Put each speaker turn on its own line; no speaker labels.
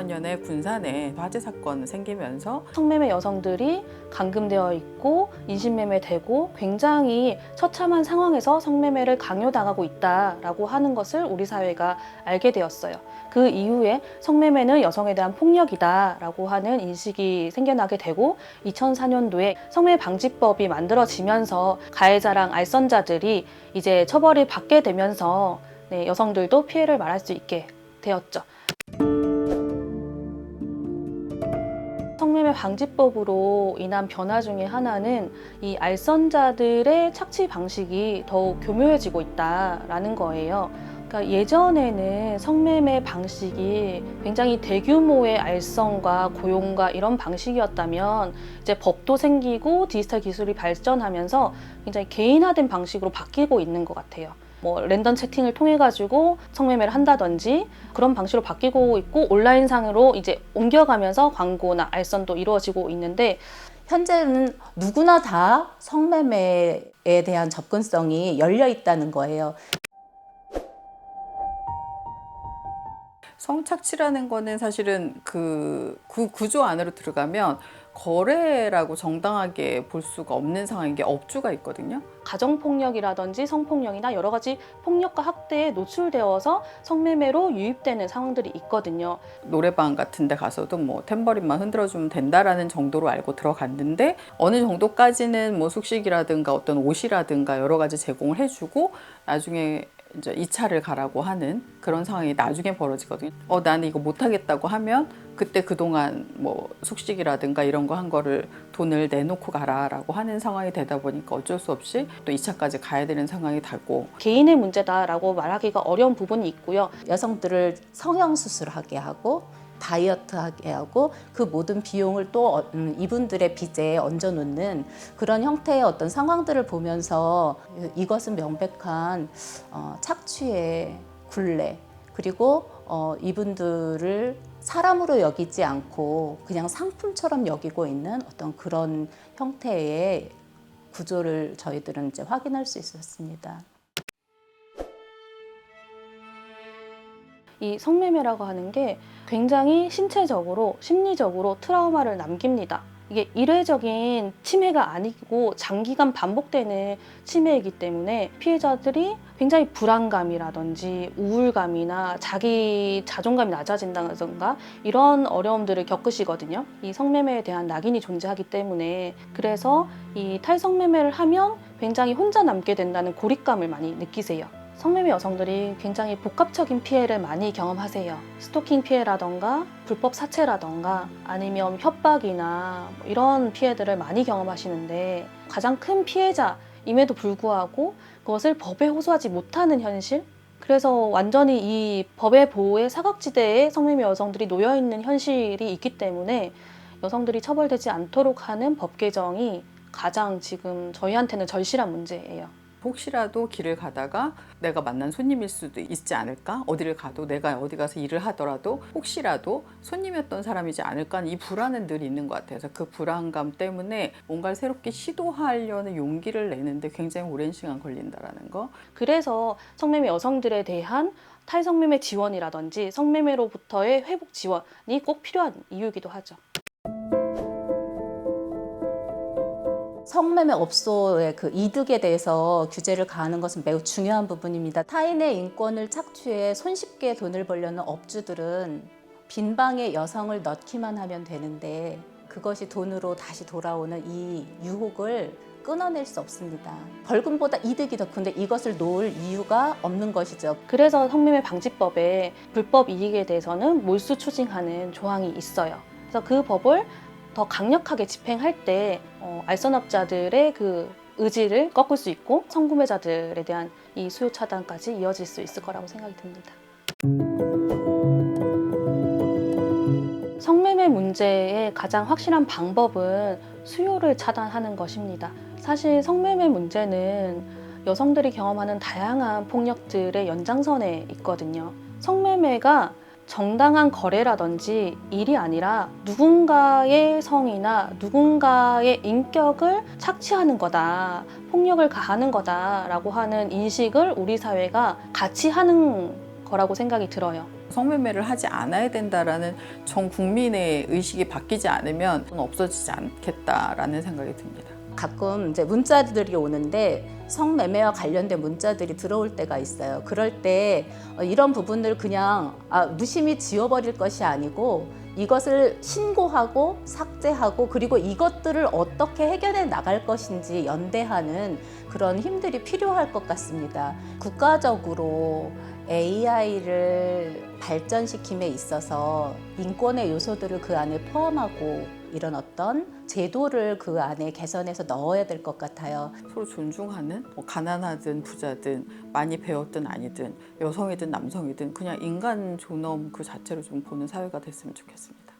2004년에 군산에 화재 사건 생기면서
성매매 여성들이 감금되어 있고 인신매매되고 굉장히 처참한 상황에서 성매매를 강요당하고 있다라고 하는 것을 우리 사회가 알게 되었어요. 그 이후에 성매매는 여성에 대한 폭력이다라고 하는 인식이 생겨나게 되고 2004년도에 성매매 방지법이 만들어지면서 가해자랑 알선자들이 이제 처벌을 받게 되면서 네, 여성들도 피해를 말할 수 있게 되었죠. 성매매 방지법으로 인한 변화 중에 하나는 이 알선자들의 착취 방식이 더욱 교묘해지고 있다라는 거예요. 그러니까 예전에는 성매매 방식이 굉장히 대규모의 알선과 고용과 이런 방식이었다면 이제 법도 생기고 디지털 기술이 발전하면서 굉장히 개인화된 방식으로 바뀌고 있는 것 같아요. 뭐 랜덤 채팅을 통해 가지고 성매매를 한다든지 그런 방식으로 바뀌고 있고 온라인상으로 이제 옮겨가면서 광고나 알선도 이루어지고 있는데
현재는 누구나 다 성매매에 대한 접근성이 열려 있다는 거예요.
성착취라는 거는 사실은 그, 그 구조 안으로 들어가면 거래라고 정당하게 볼 수가 없는 상황인 게 업주가 있거든요.
가정폭력이라든지 성폭력이나 여러 가지 폭력과 학대에 노출되어서 성매매로 유입되는 상황들이 있거든요.
노래방 같은 데 가서도 뭐 탬버린만 흔들어주면 된다라는 정도로 알고 들어갔는데 어느 정도까지는 뭐 숙식이라든가 어떤 옷이라든가 여러 가지 제공을 해주고 나중에 이제 2차를 가라고 하는 그런 상황이 나중에 벌어지거든요. 어, 나는 이거 못하겠다고 하면 그때 그동안 뭐 숙식이라든가 이런 거 한 거를 돈을 내놓고 가라라고 하는 상황이 되다 보니까 어쩔 수 없이 또 2차까지 가야 되는 상황이 되고
개인의 문제다라고 말하기가 어려운 부분이 있고요.
여성들을 성형수술하게 하고 다이어트하게 하고 그 모든 비용을 또 어, 음, 이분들의 빚에 얹어 놓는 그런 형태의 어떤 상황들을 보면서 이것은 명백한 어, 착취의 굴레 그리고 어, 이분들을 사람으로 여기지 않고 그냥 상품처럼 여기고 있는 어떤 그런 형태의 구조를 저희들은 이제 확인할 수 있었습니다.
이 성매매라고 하는 게 굉장히 신체적으로 심리적으로 트라우마를 남깁니다. 이게 일회적인 침해가 아니고 장기간 반복되는 침해이기 때문에 피해자들이 굉장히 불안감이라든지 우울감이나 자기 자존감이 낮아진다던가 이런 어려움들을 겪으시거든요. 이 성매매에 대한 낙인이 존재하기 때문에 그래서 이 탈성매매를 하면 굉장히 혼자 남게 된다는 고립감을 많이 느끼세요. 성매매 여성들이 굉장히 복합적인 피해를 많이 경험하세요. 스토킹 피해라던가 불법 사채라던가 아니면 협박이나 뭐 이런 피해들을 많이 경험하시는데 가장 큰 피해자임에도 불구하고 그것을 법에 호소하지 못하는 현실? 그래서 완전히 이 법의 보호의 사각지대에 성매매 여성들이 놓여 있는 현실이 있기 때문에 여성들이 처벌되지 않도록 하는 법 개정이 가장 지금 저희한테는 절실한 문제예요.
혹시라도 길을 가다가 내가 만난 손님일 수도 있지 않을까? 어디를 가도 내가 어디 가서 일을 하더라도 혹시라도 손님이었던 사람이지 않을까? 하는 이 불안은 늘 있는 것 같아요. 그래서 그 불안감 때문에 뭔가를 새롭게 시도하려는 용기를 내는데 굉장히 오랜 시간 걸린다라는 거.
그래서 성매매 여성들에 대한 탈성매매 지원이라든지 성매매로부터의 회복 지원이 꼭 필요한 이유이기도 하죠.
성매매 업소의 그 이득에 대해서 규제를 가하는 것은 매우 중요한 부분입니다. 타인의 인권을 착취해 손쉽게 돈을 벌려는 업주들은 빈방에 여성을 넣기만 하면 되는데 그것이 돈으로 다시 돌아오는 이 유혹을 끊어낼 수 없습니다. 벌금보다 이득이 더 큰데 이것을 놓을 이유가 없는 것이죠.
그래서 성매매 방지법에 불법 이익에 대해서는 몰수 추징하는 조항이 있어요. 그래서 그 법을 더 강력하게 집행할 때 어, 알선업자들의 그 의지를 꺾을 수 있고 성구매자들에 대한 이 수요 차단까지 이어질 수 있을 거라고 생각이 듭니다. 성매매 문제의 가장 확실한 방법은 수요를 차단하는 것입니다. 사실 성매매 문제는 여성들이 경험하는 다양한 폭력들의 연장선에 있거든요. 성매매가 정당한 거래라든지 일이 아니라 누군가의 성이나 누군가의 인격을 착취하는 거다, 폭력을 가하는 거다라고 하는 인식을 우리 사회가 같이 하는 거라고 생각이 들어요.
성매매를 하지 않아야 된다라는 전 국민의 의식이 바뀌지 않으면 없어지지 않겠다라는 생각이 듭니다.
가끔 이제 문자들이 오는데 성매매와 관련된 문자들이 들어올 때가 있어요. 그럴 때 어, 이런 부분을 그냥 아, 무심히 지워버릴 것이 아니고 이것을 신고하고 삭제하고 그리고 이것들을 어떻게 해결해 나갈 것인지 연대하는 그런 힘들이 필요할 것 같습니다. 국가적으로 AI를 발전시킴에 있어서 인권의 요소들을 그 안에 포함하고 이런 어떤 제도를 그 안에 개선해서 넣어야 될 것 같아요.
서로 존중하는 뭐 가난하든 부자든 많이 배웠든 아니든 여성이든 남성이든 그냥 인간 존엄 그 자체로 좀 보는 사회가 됐으면 좋겠습니다.